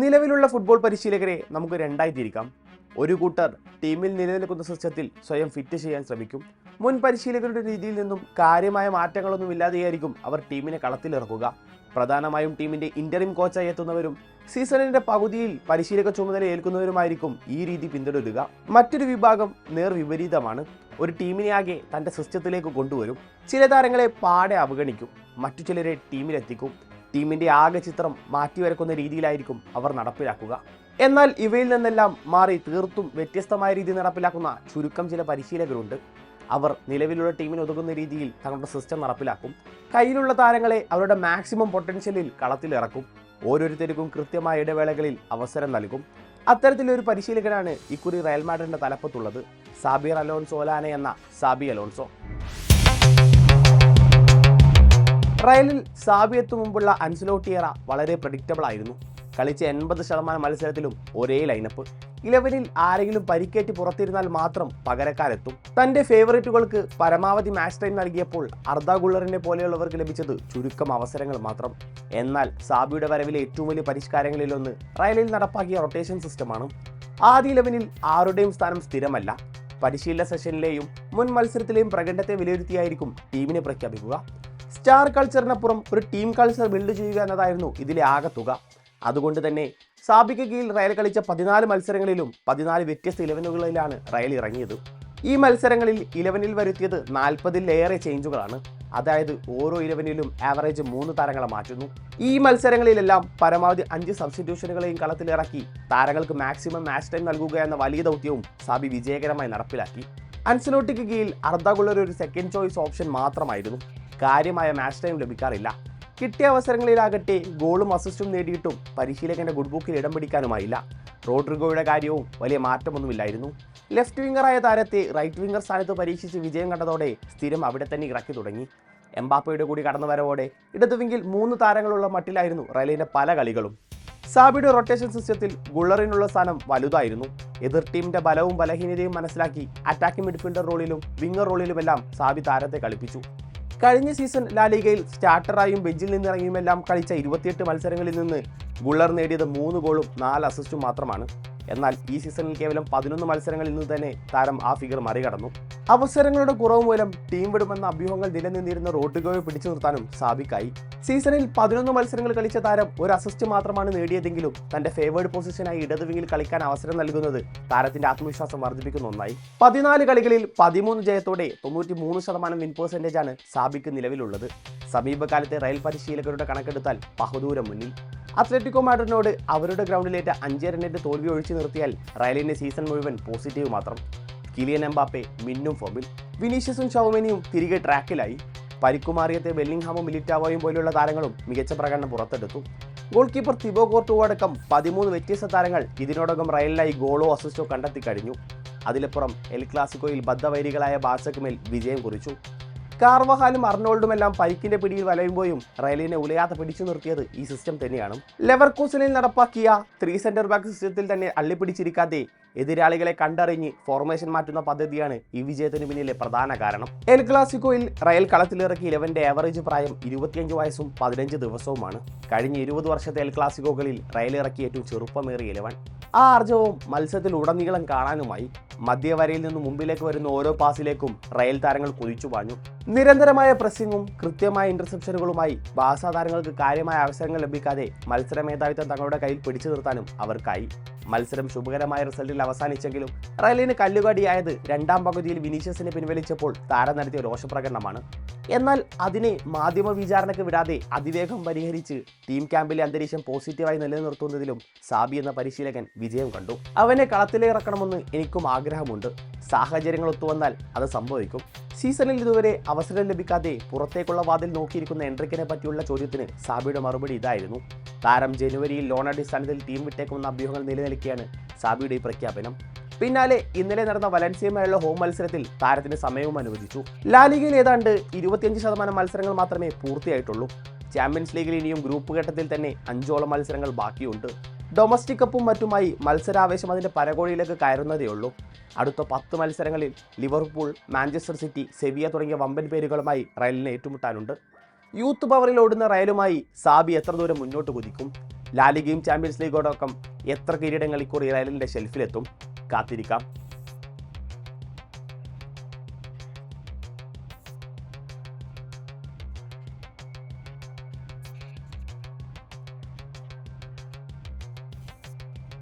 നിലവിലുള്ള ഫുട്ബോൾ പരിശീലകരെ നമുക്ക് രണ്ടായി തിരിക്കാം. ഒരു കൂട്ടർ ടീമിൽ നിലനിൽക്കുന്ന സിസ്റ്റത്തിൽ സ്വയം ഫിറ്റ് ചെയ്യാൻ ശ്രമിക്കും. മുൻ പരിശീലകരുടെ രീതിയിൽ നിന്നും കാര്യമായ മാറ്റങ്ങളൊന്നും ഇല്ലാതെയായിരിക്കും അവർ ടീമിനെ കളത്തിലിറക്കുക. പ്രധാനമായും ടീമിന്റെ ഇന്ററിം കോച്ചായി എത്തുന്നവരും സീസണിന്റെ പകുതിയിൽ പരിശീലക ചുമതല ഏൽക്കുന്നവരുമായിരിക്കും ഈ രീതി പിന്തുടരുക. മറ്റൊരു വിഭാഗം നേർവിപരീതമാണ് ഒരു ടീമിനെ ആകെ തന്റെ സിസ്റ്റത്തിലേക്ക് കൊണ്ടുവരും. ചില താരങ്ങളെ പാടെ അവഗണിക്കും. മറ്റു ചിലരെ ടീമിലെത്തിക്കും. ടീമിന്റെ ആകെ ചിത്രം മാറ്റിവരക്കുന്ന രീതിയിലായിരിക്കും അവർ നടപ്പിലാക്കുക. എന്നാൽ ഇവയിൽ നിന്നെല്ലാം മാറി തീർത്തും വ്യത്യസ്തമായ രീതി നടപ്പിലാക്കുന്ന ചുരുക്കം ചില പരിശീലകരുണ്ട്. അവർ നിലവിലുള്ള ടീമിന് ഒതുങ്ങുന്ന രീതിയിൽ തങ്ങളുടെ സിസ്റ്റം നടപ്പിലാക്കും. കയ്യിലുള്ള താരങ്ങളെ അവരുടെ മാക്സിമം പൊട്ടൻഷ്യലിൽ കളത്തിലിറക്കും ഓരോരുത്തർക്കും കൃത്യമായ ഇടവേളകളിൽ അവസരം നൽകും. അത്തരത്തിലൊരു പരിശീലകനാണ് ഇക്കുറി റയൽ മാഡ്രിഡിന്റെ തലപ്പത്തുള്ളത്. സാബിർ അലോൺസോലാനെ എന്ന സാബി അലോൺസോ. റയലിൽ സാബിയത്തു മുമ്പുള്ള അൻസലോട്ടിയറ വളരെ പ്രഡിക്റ്റബിൾ ആയിരുന്നു. കളിച്ച എൺപത് ശതമാനം മത്സരത്തിലും ഒരേ ലൈനപ്പ് ഇലവനിൽ ആരെങ്കിലും പരിക്കേറ്റ് പുറത്തിരുന്നാൽ മാത്രം പകരക്കാരെത്തും. തന്റെ ഫേവറേറ്റുകൾക്ക് പരമാവധി മാച്ച് ടൈം നൽകിയപ്പോൾ അർദ്ധ ഗുള്ളറിനെ പോലെയുള്ളവർക്ക് ലഭിച്ചത് ചുരുക്കം അവസരങ്ങൾ മാത്രം. എന്നാൽ സാബിയുടെ വരവിലെ ഏറ്റവും വലിയ പരിഷ്കാരങ്ങളിലൊന്ന് റയലിൽ നടപ്പാക്കിയ റൊട്ടേഷൻ സിസ്റ്റമാണ് ആദ്യ ഇലവനിൽ ആരുടെയും സ്ഥാനം സ്ഥിരമല്ല. പരിശീലന സെഷനിലെയും മുൻ മത്സരത്തിലെയും പ്രകടനത്തെ വിലയിരുത്തിയായിരിക്കും ടീമിനെ പ്രഖ്യാപിക്കുക. സ്റ്റാർ കൾച്ചറിനപ്പുറം ഒരു ടീം കൾച്ചർ ബിൽഡ് ചെയ്യുക എന്നതായിരുന്നു ഇതിലെ ആകെ തുക. അതുകൊണ്ട് തന്നെ സാബിക്ക് കീഴിൽ റയൽ കളിച്ച പതിനാല് മത്സരങ്ങളിലും പതിനാല് വ്യത്യസ്ത ഇലവനുകളിലാണ് റയൽ ഇറങ്ങിയത്. ഈ മത്സരങ്ങളിൽ ഇലവനിൽ വരുത്തിയത് നാൽപ്പതിലേറെ ചേഞ്ചുകളാണ് അതായത് ഓരോ ഇലവനിലും ആവറേജ് മൂന്ന് താരങ്ങളെ മാറ്റുന്നു. ഈ മത്സരങ്ങളിലെല്ലാം പരമാവധി അഞ്ച് സബ്സ്റ്റിറ്റ്യൂഷനുകളെയും കളത്തിലിറക്കി താരങ്ങൾക്ക് മാക്സിമം മാച്ച് ടൈം നൽകുക എന്ന വലിയ ദൗത്യവും സാബി വിജയകരമായി നടപ്പിലാക്കി. അൻസലോട്ടിക്ക് കീഴിൽ അർദ്ധകുള്ളൊരു സെക്കൻഡ് ചോയ്സ് ഓപ്ഷൻ മാത്രമായിരുന്നു. കാര്യമായ മാച്ച് ടൈം ലഭിക്കാറില്ല. കിട്ടിയ അവസരങ്ങളിലാകട്ടെ ഗോളും അസിസ്റ്റും നേടിയിട്ടും പരിശീലകന്റെ ഗുഡ് ബുക്കിൽ ഇടം പിടിക്കാനുമായില്ല. റോഡ്രിഗോയുടെ കാര്യവും വലിയ മാറ്റമൊന്നുമില്ലായിരുന്നു. ലെഫ്റ്റ് വിംഗറായ താരത്തെ റൈറ്റ് വിംഗർ സ്ഥാനത്ത് പരീക്ഷിച്ച് വിജയം കണ്ടതോടെ സ്ഥിരം അവിടെ തന്നെ ഇറക്കി തുടങ്ങി. എംബാപ്പയുടെ കൂടി കടന്നുവരവോടെ വരവോടെ വിങ്ങിൽ മൂന്ന് താരങ്ങളുള്ള മട്ടിലായിരുന്നു റയലിന്റെ പല കളികളും. സാബിയുടെ റൊട്ടേഷൻ സിസ്റ്റത്തിൽ ഗുള്ളറിനുള്ള സ്ഥാനം വലുതായിരുന്നു. എതിർ ടീമിന്റെ ബലവും ബലഹീനതയും മനസ്സിലാക്കി അറ്റാക്കിംഗ് മിഡ്ഫീൽഡർ റോളിലും വിംഗർ റോളിലുമെല്ലാം സാബി താരത്തെ കളിപ്പിച്ചു. കഴിഞ്ഞ സീസൺ ലാലിഗയിൽ സ്റ്റാർട്ടറായും ബെഞ്ചിൽ നിന്നിറങ്ങിയുമെല്ലാം കളിച്ച ഇരുപത്തിയെട്ട് മത്സരങ്ങളിൽ നിന്ന് ഗുള്ളർ നേടിയത് മൂന്ന് ഗോളും നാല് അസിസ്റ്റും മാത്രമാണ്. എന്നാൽ ഈ സീസണിൽ കേവലം പതിനൊന്ന് മത്സരങ്ങളിൽ നിന്ന് തന്നെ താരം ആ ഫിഗർ മറികടന്നു. അവസരങ്ങളുടെ കുറവ് മൂലം ടീം വിടുമെന്ന അഭ്യൂഹങ്ങൾ നിലനിന്നിരുന്ന റോഡ്രിഗോയെ പിടിച്ചു നിർത്താനും സാബിക്കായി. സീസണിൽ പതിനൊന്ന് മത്സരങ്ങൾ കളിച്ച താരം ഒരു അസിസ്റ്റ് മാത്രമാണ് നേടിയതെങ്കിലും തന്റെ ഫേവേർഡ് പൊസിഷനായി ഇടത് വിങ്ങിൽ കളിക്കാൻ അവസരം നൽകുന്നത് താരത്തിന്റെ ആത്മവിശ്വാസം വർദ്ധിപ്പിക്കുന്ന ഒന്നായി. പതിനാല് കളികളിൽ പതിമൂന്ന് ജയത്തോടെ തൊണ്ണൂറ്റി മൂന്ന് ശതമാനം വിൻ ആണ് സാബിക്ക് നിലവിലുള്ളത്. സമീപകാലത്തെ റയൽ പരിശീലകരുടെ കണക്കെടുത്താൽ ബഹുദൂരം മുന്നിൽ. അത്ലറ്റിക്കോ മാഡ്രിഡിനോട് അവരുടെ ഗ്രൗണ്ടിലേറ്റ അഞ്ച് റണ്ണിന്റെ തോൽവി ഒഴിച്ചു നിർത്തിയാൽ റയലിന്റെ സീസൺ മുഴുവൻ പോസിറ്റീവ് മാത്രം. കിലിയൻ എംബാപ്പെ മിന്നും ഫോമിൽ. വിനീഷ്യസും ചൗമേനിയും തിരികെ ട്രാക്കിലായി. പരിക്കുമാറിയത്തെ വെല്ലിംഗ്ഹാമും മിലിറ്റാവോയും പോലെയുള്ള താരങ്ങളും മികച്ച പ്രകടനം പുറത്തെടുത്തു. ഗോൾ കീപ്പർ തിബോ കോർട്ടുവോ അടക്കം പതിമൂന്ന് വ്യത്യസ്ത താരങ്ങൾ ഇതിനോടകം റയലിനായി ഗോളോ അസിസ്റ്റോ കണ്ടെത്തി കഴിഞ്ഞു അതിലപ്പുറം എൽ ക്ലാസിക്കോയിൽ ബദ്ധവൈരികളായ ബാസക്കുമേൽ വിജയം കുറിച്ചു. കാർവഹാലും അർണോൾഡും എല്ലാം പരിക്കിന്റെ പിടിയിൽ വലയുമ്പോഴും റയലിനെ ഉലയാതെ പിടിച്ചു നിർത്തിയത് ഈ സിസ്റ്റം തന്നെയാണ്. ലെവർകൂസനിൽ നടപ്പാക്കിയ ത്രീ സെന്റർ ബാക്ക് സിസ്റ്റത്തിൽ തന്നെ അള്ളിപ്പിടിച്ചിരിക്കാതെ എതിരാളികളെ കണ്ടറിഞ്ഞ് ഫോർമേഷൻ മാറ്റുന്ന പദ്ധതിയാണ് ഈ വിജയത്തിന് പിന്നിലെ പ്രധാന കാരണം. എൽ ക്ലാസിക്കോയിൽ റയൽ കളത്തിലിറക്കി ഇലവന്റെ ആവറേജ് പ്രായം ഇരുപത്തിയഞ്ച് വയസ്സും പതിനഞ്ച് ദിവസവുമാണ്. കഴിഞ്ഞ ഇരുപത് വർഷത്തെ എൽ ക്ലാസിക്കോകളിൽ റയൽ ഇറക്കിയ ഏറ്റവും ചെറുപ്പമേറിയ ഇലവൻ ആ ആർജവും മത്സരത്തിൽ ഉടനീളം കാണാനുമായി മധ്യവരയിൽ നിന്ന് മുമ്പിലേക്ക് വരുന്ന ഓരോ പാസിലേക്കും റയൽ താരങ്ങൾ കുതിച്ചു പാഞ്ഞു. നിരന്തരമായ പ്രസ്സിങ്ങും കൃത്യമായ ഇന്റർസെപ്ഷനുകളുമായി ബാസ താരങ്ങൾക്ക് കാര്യമായ അവസരങ്ങൾ ലഭിക്കാതെ മത്സര മേധാവിത്വം തങ്ങളുടെ കയ്യിൽ പിടിച്ചു നിർത്താനും അവർക്കായി. മത്സരം ശുഭകരമായ റിസൾട്ടിൽ അവസാനിച്ചെങ്കിലും റയലിന് കല്ലുകടിയായത് രണ്ടാം പകുതിയിൽ വിനീഷ്യസിനെ പിൻവലിച്ചപ്പോൾ താരം നടത്തിയ രോഷപ്രകടനമാണ്. എന്നാൽ അതിനെ മാധ്യമ വിചാരണയ്ക്ക് വിടാതെ അതിവേഗം പരിഹരിച്ച് ടീം ക്യാമ്പിലെ അന്തരീക്ഷം പോസിറ്റീവായി നിലനിർത്തുന്നതിലും സാബി എന്ന പരിശീലകൻ വിജയം കണ്ടു. അവനെ കളത്തിലിറക്കണമെന്ന് എനിക്കും ആഗ്രഹമുണ്ട്. സാഹചര്യങ്ങൾ ഒത്തുവന്നാൽ അത് സംഭവിക്കും. സീസണിൽ ഇതുവരെ അവസരം ലഭിക്കാതെ പുറത്തേക്കുള്ള വാതിൽ നോക്കിയിരിക്കുന്ന എൻട്രിക്കിനെ പറ്റിയുള്ള ചോദ്യത്തിന് സാബിയുടെ മറുപടി ഇതായിരുന്നു. താരം ജനുവരിയിൽ ലോൺ അടിസ്ഥാനത്തിൽ ടീം വിട്ടേക്കുമെന്ന അഭ്യൂഹങ്ങൾ നിലനിൽക്കുകയാണ് സാബിയുടെ ഈ പ്രഖ്യാപനം. പിന്നാലെ ഇന്നലെ നടന്ന വലൻസിയുമായുള്ള ഹോം മത്സരത്തിൽ താരത്തിന് സമയവും അനുവദിച്ചു. ലാലിഗയിൽ ഏതാണ്ട് ഇരുപത്തിയഞ്ച് ശതമാനം മത്സരങ്ങൾ മാത്രമേ പൂർത്തിയായിട്ടുള്ളൂ. ചാമ്പ്യൻസ് ലീഗിൽ ഇനിയും ഗ്രൂപ്പ് ഘട്ടത്തിൽ തന്നെ അഞ്ചോളം മത്സരങ്ങൾ ബാക്കിയുണ്ട്. ഡൊമസ്റ്റിക് കപ്പും മറ്റുമായി മത്സരാവേശം അതിന്റെ പരകോടിയിലേക്ക് കയറുന്നതേ ഉള്ളൂ. അടുത്ത പത്ത് മത്സരങ്ങളിൽ ലിവർപൂൾ മാഞ്ചസ്റ്റർ സിറ്റി സെവിയ തുടങ്ങിയ വമ്പൻ പേരുകളുമായി റയലിനെ ഏറ്റുമുട്ടാനുണ്ട്. യൂത്ത് പവറിൽ ഓടുന്ന റയലുമായി സാബി എത്ര ദൂരം മുന്നോട്ട് കുതിക്കും? ലാലിഗയും ചാമ്പ്യൻസ് ലീഗോടൊപ്പം എത്ര കിരീടങ്ങൾ ഇക്കുറി റയലിന്റെ ഷെൽഫിലെത്തും? കാത്തിരിക്കാം.